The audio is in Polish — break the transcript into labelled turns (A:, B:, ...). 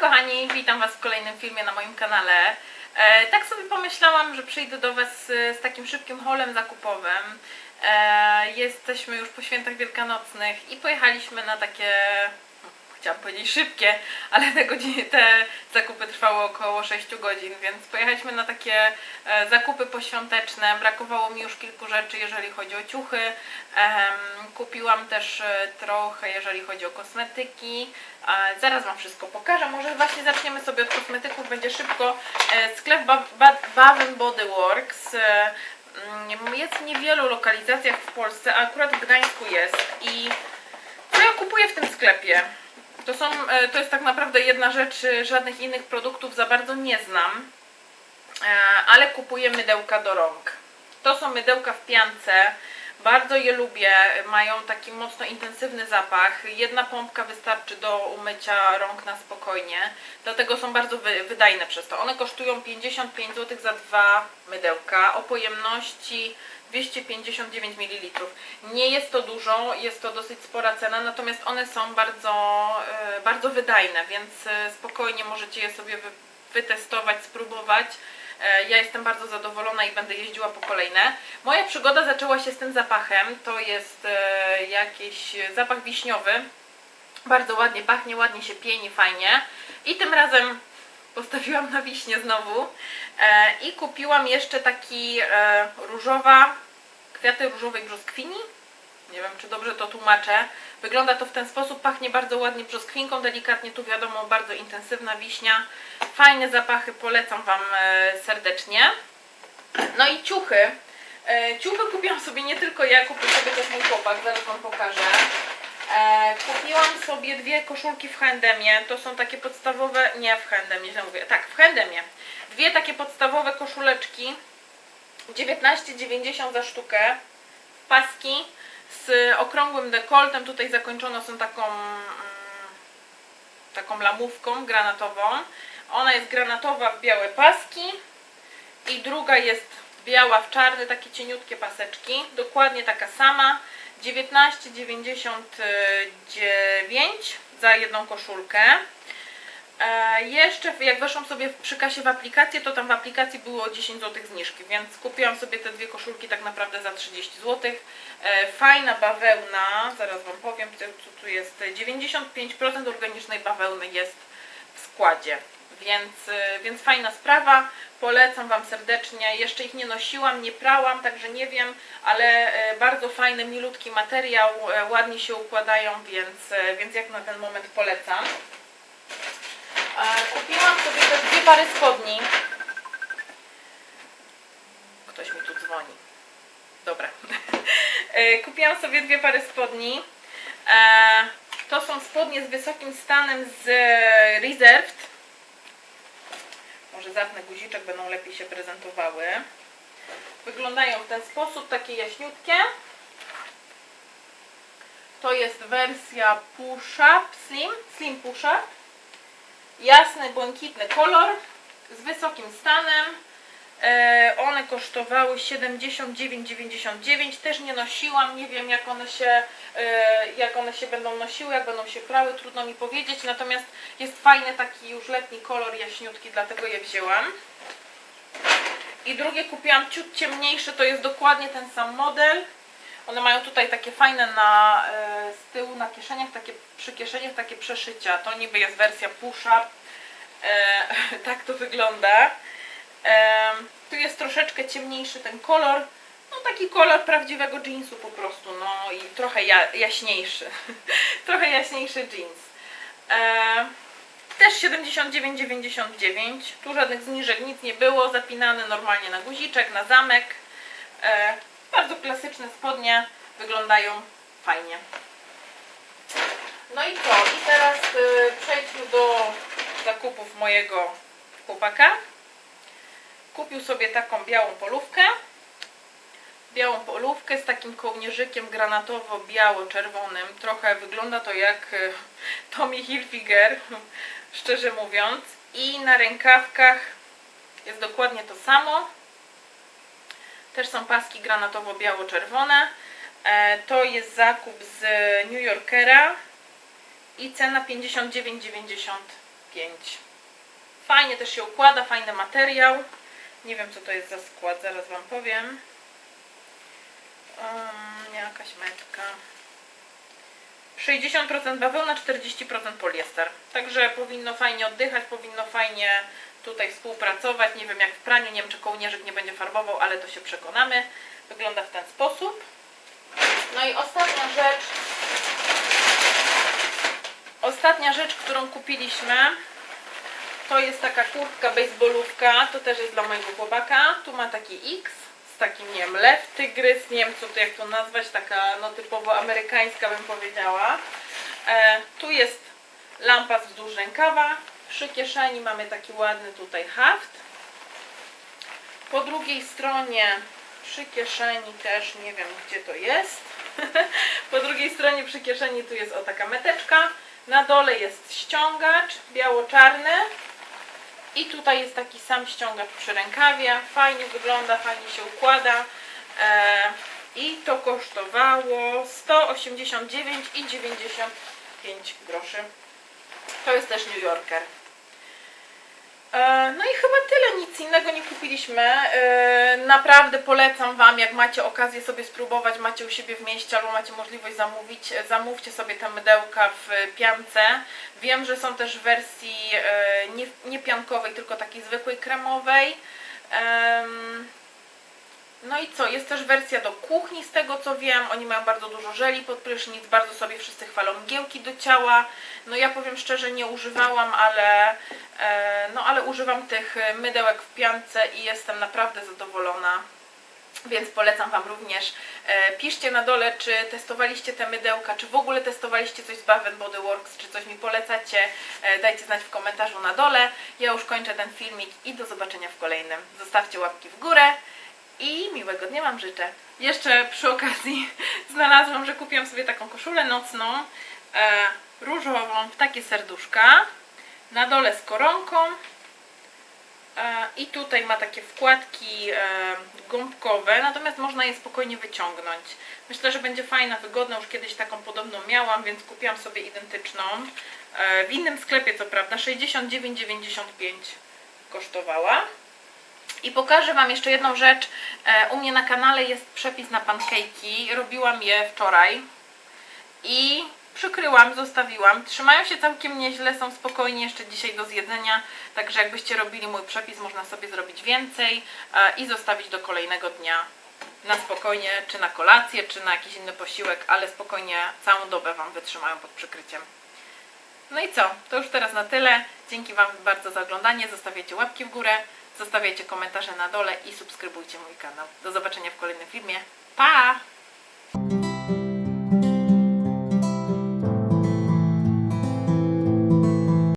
A: kochani, witam Was w kolejnym filmie na moim kanale. E, tak sobie pomyślałam, że przyjdę do Was e, z takim szybkim haulem zakupowym. E, jesteśmy już po świętach wielkanocnych i pojechaliśmy na takie, chciałam powiedzieć szybkie, ale te, godziny, te zakupy trwały około 6 godzin, więc pojechaliśmy na takie e, zakupy poświąteczne. Brakowało mi już kilku rzeczy, jeżeli chodzi o ciuchy. Kupiłam też e, trochę, jeżeli chodzi o kosmetyki. Zaraz Wam wszystko pokażę. Może właśnie zaczniemy sobie od kosmetyków, będzie szybko. E, sklep ba ba Bath Body Works. Mm, jest w niewielu lokalizacjach w Polsce, a akurat w Gdańsku jest. I co ja kupuję w tym sklepie? To, są, e, to jest tak naprawdę jedna rzecz, e, żadnych innych produktów za bardzo nie znam, E, ale kupuję mydełka do rąk. To są mydełka w piance, bardzo je lubię, mają taki mocno intensywny zapach. Jedna pompka wystarczy do umycia rąk na spokojnie, dlatego są bardzo wy, wydajne przez to. One kosztują 55 zł za dwa mydełka o pojemności 259 ml. Nie jest to dużo, jest to dosyć spora cena, natomiast one są bardzo, e, bardzo wydajne, więc e, spokojnie możecie je sobie wy, wytestować, spróbować. E, Ja jestem bardzo zadowolona i będę jeździła po kolejne. Moja przygoda zaczęła się z tym zapachem. To jest jakiś zapach wiśniowy. Bardzo ładnie pachnie, ładnie się pieni, fajnie. I tym razem postawiłam na wiśnie znowu. E, I kupiłam jeszcze taki e, różowa, kwiaty różowej brzoskwini. Nie wiem, czy dobrze to tłumaczę. Wygląda to w ten sposób, pachnie bardzo ładnie brzoskwinką, delikatnie tu wiadomo, bardzo intensywna wiśnia. Fajne zapachy, polecam Wam e, serdecznie. No i ciuchy. Ciuchy kupiłam sobie nie tylko ja, kupił sobie też mój chłopak, zaraz Wam pokażę. E, kupiłam sobie dwie koszulki w H&M-ie, to są takie podstawowe, nie w H&M-ie, źle mówię, tak, w H&M-ie. Dwie takie podstawowe koszuleczki, 19,90 za sztukę, paski z okrągłym dekoltem, tutaj zakończone są taką, mm, taką lamówką granatową. Ona jest granatowa w białe paski i druga jest biała w czarny, takie cieniutkie paseczki, dokładnie taka sama, 19,99 za jedną koszulkę. E, jeszcze jak weszłam sobie przy kasie w aplikację, to tam w aplikacji było 10 zł zniżki, więc kupiłam sobie te dwie koszulki tak naprawdę za 30 zł. E, fajna bawełna, zaraz Wam powiem co tu jest, 95% organicznej bawełny jest w składzie, więc, e, więc fajna sprawa, polecam Wam serdecznie, jeszcze ich nie nosiłam, nie prałam, także nie wiem, ale e, bardzo fajny, milutki materiał, e, ładnie się układają, więc, więc jak na ten moment polecam. E, Kupiłam sobie też dwie pary spodni. Ktoś mi tu dzwoni. Dobra. E, Kupiłam sobie dwie pary spodni. E, To są spodnie z wysokim stanem z Reserved. Zapnę guziczek, będą lepiej się prezentowały. Wyglądają w ten sposób, takie jaśniutkie. To jest wersja Push Up Slim, Slim Push Up jasny, błękitny kolor z wysokim stanem. Kosztowały 79,99. Też nie nosiłam, nie wiem jak one się e, jak one się będą nosiły, jak będą się prały, trudno mi powiedzieć. Natomiast jest fajny taki już letni kolor jaśniutki, dlatego je wzięłam. I drugie kupiłam ciut ciemniejsze, to jest dokładnie ten sam model. One mają tutaj takie fajne na, e, z tyłu na kieszeniach, takie przy kieszeniach takie przeszycia. To niby jest wersja push-up. E, tak to wygląda. Tu jest troszeczkę ciemniejszy ten kolor. No taki kolor prawdziwego jeansu po prostu. No i trochę ja, jaśniejszy. trochę jaśniejszy jeans. Też 79,99. Tu żadnych zniżek, nic nie było. Zapinane normalnie na guziczek, na zamek. E, bardzo klasyczne spodnie. Wyglądają fajnie. No i co? I teraz y, przejdźmy do zakupów mojego chłopaka. Kupił sobie taką białą polówkę. Białą polówkę z takim kołnierzykiem granatowo-biało-czerwonym. Trochę wygląda to jak y, Tommy Hilfiger, szczerze mówiąc. I na rękawkach jest dokładnie to samo. Też są paski granatowo-biało-czerwone. E, To jest zakup z New Yorkera i cena 59,90 Fajnie też się układa, fajny materiał. Nie wiem co to jest za skład, zaraz Wam powiem. Um, jakaś metka. 60% bawełna, 40% poliester. Także powinno fajnie oddychać, powinno fajnie tutaj współpracować. Nie wiem jak w praniu, nie wiem czy kołnierzyk nie będzie farbował, ale to się przekonamy. Wygląda w ten sposób. No i ostatnia rzecz. Ostatnia rzecz, którą kupiliśmy, to jest taka kurtka baseballówka. To też jest dla mojego chłopaka. Tu ma taki X z takim, nie wiem, lew, tygrys, nie wiem co to jak to nazwać, taka no typowo amerykańska bym powiedziała. E, tu jest lampa wzdłuż rękawa. Przy kieszeni mamy taki ładny tutaj haft. Po drugiej stronie przy kieszeni też nie wiem gdzie to jest. po drugiej stronie przy kieszeni tu jest o taka meteczka. Na dole jest ściągacz biało-czarny. I tutaj jest taki sam ściągacz przy rękawie. Fajnie wygląda, fajnie się układa. E, I to kosztowało 189,95 groszy. To jest też New Yorker. E, No i chyba tyle, nic innego nie kupiliśmy. E, Naprawdę polecam Wam, jak macie okazję sobie spróbować, macie u siebie w mieście albo macie możliwość zamówić, e, zamówcie sobie te mydełka w piance. Wiem, że są też w wersji nie, nie piankowej, tylko takiej zwykłej kremowej. No i co, jest też wersja do kuchni z tego co wiem, oni mają bardzo dużo żeli pod prysznic, bardzo sobie wszyscy chwalą mgiełki do ciała. No ja powiem szczerze, nie używałam, ale, e, no, ale używam tych mydełek w piance i jestem naprawdę zadowolona. Więc polecam Wam również. E, piszcie na dole, czy testowaliście te mydełka, czy w ogóle testowaliście coś z Bath Body Works, czy coś mi polecacie. E, dajcie znać w komentarzu na dole. Ja już kończę ten filmik i do zobaczenia w kolejnym. Zostawcie łapki w górę i miłego dnia Wam życzę. Jeszcze przy okazji znalazłam, że kupiłam sobie taką koszulę nocną, e, różową, w takie serduszka, na dole z koronką e, i tutaj ma takie wkładki e, gąbkowe, natomiast można je spokojnie wyciągnąć. Myślę, że będzie fajna, wygodna, już kiedyś taką podobną miałam, więc kupiłam sobie identyczną. E, w innym sklepie co prawda 69,95 kosztowała. I pokażę Wam jeszcze jedną rzecz. E, U mnie na kanale jest przepis na pancake'i. Robiłam je wczoraj i przykryłam, zostawiłam. Trzymają się całkiem nieźle, są spokojnie jeszcze dzisiaj do zjedzenia. Także jakbyście robili mój przepis, można sobie zrobić więcej e, i zostawić do kolejnego dnia na spokojnie, czy na kolację, czy na jakiś inny posiłek, ale spokojnie całą dobę Wam wytrzymają pod przykryciem. No i co? To już teraz na tyle. Dzięki Wam bardzo za oglądanie. Zostawiajcie łapki w górę, zostawiajcie komentarze na dole i subskrybujcie mój kanał. Do zobaczenia w kolejnym filmie. Pa!